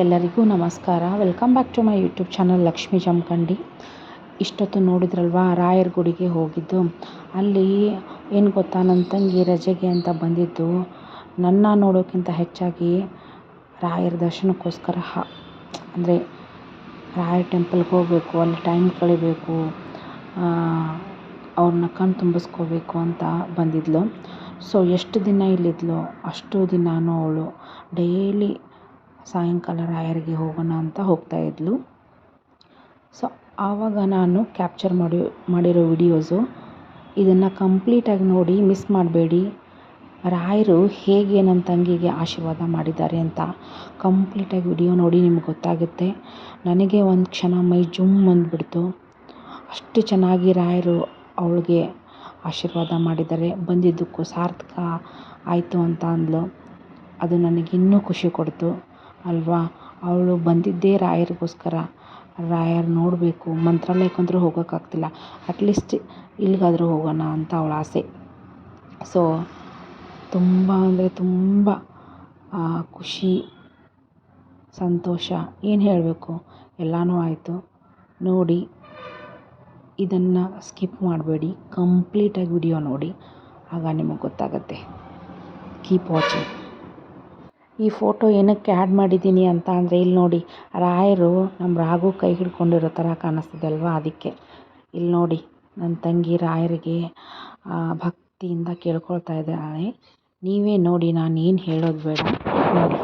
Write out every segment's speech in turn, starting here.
ಎಲ್ಲರಿಗೂ ನಮಸ್ಕಾರ. Welcome back to my YouTube channel Lakshmi Jamakhandi ಇಷ್ಟೊತ್ತು ನೋಡಿದ್ರಲ್ವಾ ರಾಯರ ಗುಡಿಗೆ ಹೋಗಿದ್ದು. ಅಲ್ಲಿ ಏನು ಗೊತ್ತಾ ನನ್ನ ತಂಗಿ ರಜೆಗೆ ಅಂತ ಬಂದಿದ್ದು. ನನ್ನ ನೋಡೋಕ್ಕಿಂತ ಹೆಚ್ಚಾಗಿ ರಾಯರ ದರ್ಶನಕ್ಕೋಸ್ಕರ ಹ, ಅಂದರೆ ರಾಯರ್ ಟೆಂಪಲ್ಗೆ ಹೋಗಬೇಕು, ಅಲ್ಲಿ ಟೈಮ್ ಕಳಿಬೇಕು ಅವ್ರನ್ನ ಕಣ್ಣು ತುಂಬಿಸ್ಕೋಬೇಕು ಅಂತ ಬಂದಿದ್ಲು. ಸೊ ಎಷ್ಟು ದಿನ ಇಲ್ಲಿದ್ಲು? ಅಷ್ಟು ದಿನಾನು ಅವಳು ಡೈಲಿ ಸಾಯಂಕಾಲ ರಾಯರಿಗೆ ಹೋಗೋಣ ಅಂತ ಹೋಗ್ತಾ ಇದ್ಲು. ಸೊ ಆವಾಗ ನಾನು ಕ್ಯಾಪ್ಚರ್ ಮಾಡಿ, ಮಾಡಿರೋ ವಿಡಿಯೋಸು ಇದನ್ನು ಕಂಪ್ಲೀಟಾಗಿ ನೋಡಿ ಮಿಸ್ ಮಾಡಬೇಡಿ. ರಾಯರು ಹೇಗೆ ನನ್ನ ತಂಗಿಗೆ ಆಶೀರ್ವಾದ ಮಾಡಿದ್ದಾರೆ ಅಂತ ಕಂಪ್ಲೀಟಾಗಿ ವಿಡಿಯೋ ನೋಡಿ ನಿಮ್ಗೆ ಗೊತ್ತಾಗುತ್ತೆ. ನನಗೆ ಒಂದು ಕ್ಷಣ ಮೈ ಜುಮ್ ಅಂದ್ಬಿಡ್ತು ಅಷ್ಟು ಚೆನ್ನಾಗಿ ರಾಯರು ಅವಳಿಗೆ ಆಶೀರ್ವಾದ ಮಾಡಿದ್ದಾರೆ. ಬಂದಿದ್ದಕ್ಕೂ ಸಾರ್ಥಕ ಆಯಿತು ಅಂತ ಅಂದಳು ಅದು ನನಗಿನ್ನೂ ಖುಷಿ ಕೊಡ್ತು. ಅಲ್ವಾ? ಅವಳು ಬಂದಿದ್ದೇ ರಾಯರಿಗೋಸ್ಕರ. ರಾಯರು ನೋಡಬೇಕು ಮಂತ್ರಾಲಯಕ್ಕಂತೂ ಹೋಗೋಕ್ಕಾಗ್ತಿಲ್ಲ. ಅಟ್ಲೀಸ್ಟ್ ಇಲ್ಲಿಗಾದರೂ ಹೋಗೋಣ ಅಂತ ಅವಳ ಆಸೆ. ಸೊ ತುಂಬ ಅಂದರೆ ತುಂಬ ಖುಷಿ, ಸಂತೋಷ, ಏನು ಹೇಳಬೇಕು? ಎಲ್ಲನೂ ಆಯಿತು. ನೋಡಿ, ಇದನ್ನು ಸ್ಕಿಪ್ ಮಾಡಬೇಡಿ. ಕಂಪ್ಲೀಟಾಗಿ ವಿಡಿಯೋ ನೋಡಿ. ಆಗ ನಿಮಗೆ ಗೊತ್ತಾಗುತ್ತೆ. ಕೀಪ್ ವಾಚಿಂಗ್ ಈ ಫೋಟೋ ಏನಕ್ಕೆ ಆ್ಯಡ್ ಮಾಡಿದ್ದೀನಿ ಅಂತ ಅಂದರೆ ಇಲ್ಲಿ ನೋಡಿ, ರಾಯರು ನಮ್ಮ ರಾಗು ಕೈ ಹಿಡ್ಕೊಂಡಿರೋ ಥರ ಕಾಣಿಸ್ತಿದೆ ಅಲ್ವಾ ಅದಕ್ಕೆ. ಇಲ್ಲಿ ನೋಡಿ ನನ್ನ ತಂಗಿ ರಾಯರಿಗೆ ಭಕ್ತಿಯಿಂದ ಕೇಳ್ಕೊಳ್ತಾ ಇದ್ದಾಳೆ. ನೀವೇ ನೋಡಿ ನಾನು ಏನು ಹೇಳೋದು ಬೇಡ. ನೋಡಿ.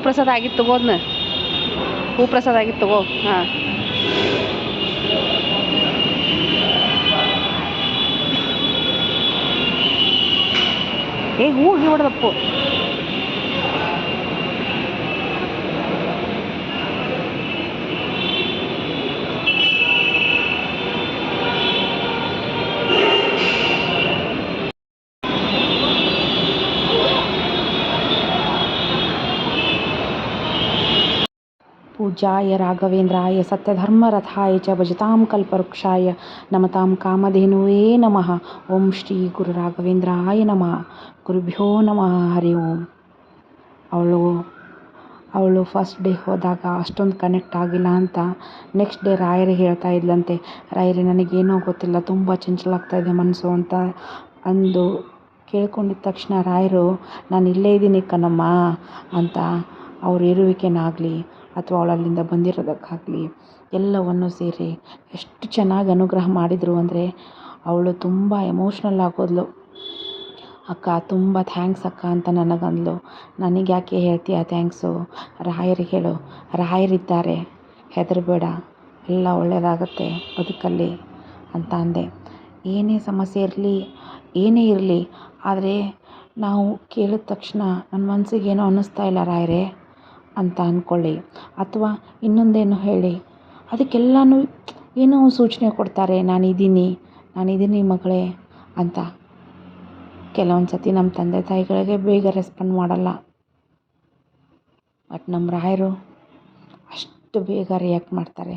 ಹೂ ಪ್ರಸಾದ ಆಗಿತ್ತು ತಗೋದ್ನ ಹೂ ಪ್ರಸಾದ ಆಗಿತ್ತು ತಗೋ. ಹಾಂ. ಏ ಹೂ ಹೊಡೆದಪ್ಪು पूज्याय राघवेन्द्राय सत्यधर्मरथाय च भजतां कल्पवृक्षाय नमतां कामधेनुवे नमः ಓಂ ಶ್ರೀ ಗುರು ರಾಘವೇಂದ್ರಾಯ ನಮಃ ಗುರುಭ್ಯೋ ನಮಃ ಹರಿ ಓಂ ಅವಳು ಅವಳು ಫಸ್ಟ್ ಡೇ ಹೋದಾಗ ಅಷ್ಟೊಂದು ಕನೆಕ್ಟ್ ಆಗಿಲ್ಲ ಅಂತ ನೆಕ್ಸ್ಟ್ ಡೇ ರಾಯರಿಗೆ ಹೇಳ್ತಾ ಇದ್ಲಂತೆ ರಾಯರೇ ನನಗೇನೋ ಗೊತ್ತಿಲ್ಲ ತುಂಬ ಚಂಚಲಾಗ್ತಾ ಇದೆ ಮನಸ್ಸು ಅಂತ ಅಂದು ಕೇಳ್ಕೊಂಡಿದ್ದ ತಕ್ಷಣ ರಾಯರು ನಾನು ಇಲ್ಲೇ ಇದ್ದೀನಿ ಕಣಮ್ಮ ಅಂತ ಅವ್ರ ಇರುವಿಕೆನಾಗಲಿ ಅಥವಾ ಅವಳು ಅಲ್ಲಿಂದ ಬಂದಿರೋದಕ್ಕಾಗಲಿ ಎಲ್ಲವನ್ನು ಸೇರಿ ಎಷ್ಟು ಚೆನ್ನಾಗಿ ಅನುಗ್ರಹ ಮಾಡಿದರು ಅಂದರೆ ಅವಳು ತುಂಬ ಎಮೋಷ್ನಲ್ ಆಗೋದ್ಲು. ಅಕ್ಕ, ತುಂಬ ಥ್ಯಾಂಕ್ಸ್ ಅಕ್ಕ ಅಂತ ನನಗಂದ್ಲು. ನನಗೆ ಯಾಕೆ ಹೇಳ್ತೀಯ ಥ್ಯಾಂಕ್ಸು ರಾಯರಿಗೆ ಹೇಳು, ರಾಯರಿದ್ದಾರೆ, ಹೆದರಬೇಡ, ಎಲ್ಲ ಒಳ್ಳೆಯದಾಗತ್ತೆ ಬದುಕಲ್ಲಿ ಅಂತ ಅಂದೆ. ಏನೇ ಸಮಸ್ಯೆ ಇರಲಿ, ಏನೇ ಇರಲಿ, ಆದರೆ ನಾವು ಕೇಳಿದ ತಕ್ಷಣ ನನ್ನ ಮನಸ್ಸಿಗೆ ಏನೋ ಅನ್ನಿಸ್ತಾ ಇಲ್ಲ ರಾಯರೇ. ಅಂತ ಅಂದ್ಕೊಳ್ಳಿ ಅಥವಾ ಇನ್ನೊಂದೇನು ಹೇಳಿ. ಅದಕ್ಕೆಲ್ಲನೂ ಏನೋ ಸೂಚನೆ ಕೊಡ್ತಾರೆ, ನಾನಿದ್ದೀನಿ ನಾನಿದ್ದೀನಿ ಮಗಳೇ ಅಂತ. ಕೆಲವೊಂದು ಸತಿ ನಮ್ಮ ತಂದೆ ತಾಯಿಗಳಿಗೆ ಬೇಗ ರೆಸ್ಪಾಂಡ್ ಮಾಡಲ್ಲ. ಬಟ್ ನಮ್ಮ ರಾಯರು ಅಷ್ಟು ಬೇಗ ರಿಯಾಕ್ಟ್ ಮಾಡ್ತಾರೆ.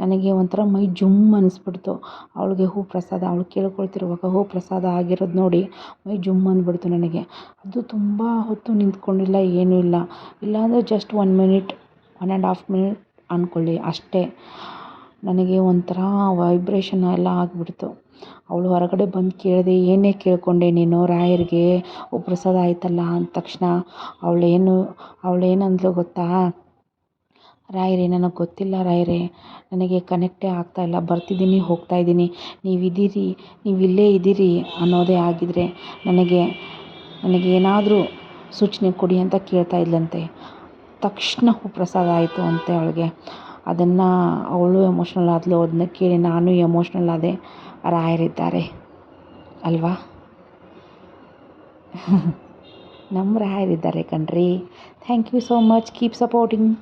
ನನಗೆ ಒಂಥರ ಮೈ ಜುಮ್ ಅನ್ನಿಸ್ಬಿಡ್ತು ಅವಳಿಗೆ ಹೂ ಪ್ರಸಾದ, ಅವಳು ಕೇಳ್ಕೊಳ್ತಿರುವಾಗ ಹೂ ಪ್ರಸಾದ ಆಗಿರೋದು ನೋಡಿ ಮೈ ಜುಮ್ ಅಂದ್ಬಿಡ್ತು ನನಗೆ. ಅದು ತುಂಬ ಹೊತ್ತು ನಿಂತ್ಕೊಂಡಿಲ್ಲ, ಏನೂ ಇಲ್ಲ. ಇಲ್ಲಾಂದರೆ just one minute one and half minute ಅಂದ್ಕೊಳ್ಳಿ ಅಷ್ಟೇ. ನನಗೆ ಒಂಥರ ವೈಬ್ರೇಷನ್ ಎಲ್ಲ ಆಗಿಬಿಡ್ತು. ಅವಳು ಹೊರಗಡೆ ಬಂದು ಕೇಳಿದೆ, ಏನೇ ಕೇಳಿಕೊಂಡೆ ನೀನು ರಾಯರಿಗೆ? ಉಪ್ರಸಾದ ಪ್ರಸಾದ ಆಯ್ತಲ್ಲ? ಅಂದ ತಕ್ಷಣ, ಅವಳೇನು, ಅವಳೇನಂದ್ಲು ಗೊತ್ತಾ? ರಾಯರೇ, ನನಗೆ ಗೊತ್ತಿಲ್ಲ ರಾಯರೇ, ನನಗೆ ಕನೆಕ್ಟೇ ಇಲ್ಲ, ಬರ್ತಿದ್ದೀನಿ, ಹೋಗ್ತಾ ಇದ್ದೀನಿ. ನೀವಿದ್ದೀರಿ ನೀವು ಇಲ್ಲೇ ಇದ್ದೀರಿ ಅನ್ನೋದೇ ಆಗಿದ್ದರೆ ನನಗೆ ನನಗೆ ಏನಾದರೂ ಸೂಚನೆ ಕೊಡಿ ಅಂತ ಕೇಳ್ತಾ ಇದ್ಲಂತೆ. ತಕ್ಷಣ ಪ್ರಸಾದ ಆಯಿತು ಅಂತೆ ಅವಳಿಗೆ. ಅದನ್ನು ಅವಳು ಎಮೋಷ್ನಲ್ ಆದಳು ಅದನ್ನ ಕೇಳಿ ನಾನು ಎಮೋಷ್ನಲ್ ಆದೆ, ರಾಯರಿದ್ದಾರೆ ಅಲ್ವಾ? ನಮ್ಮ ರಾಯರಿದ್ದಾರೆ ಕಣ್ರಿ. Thank you so much keep supporting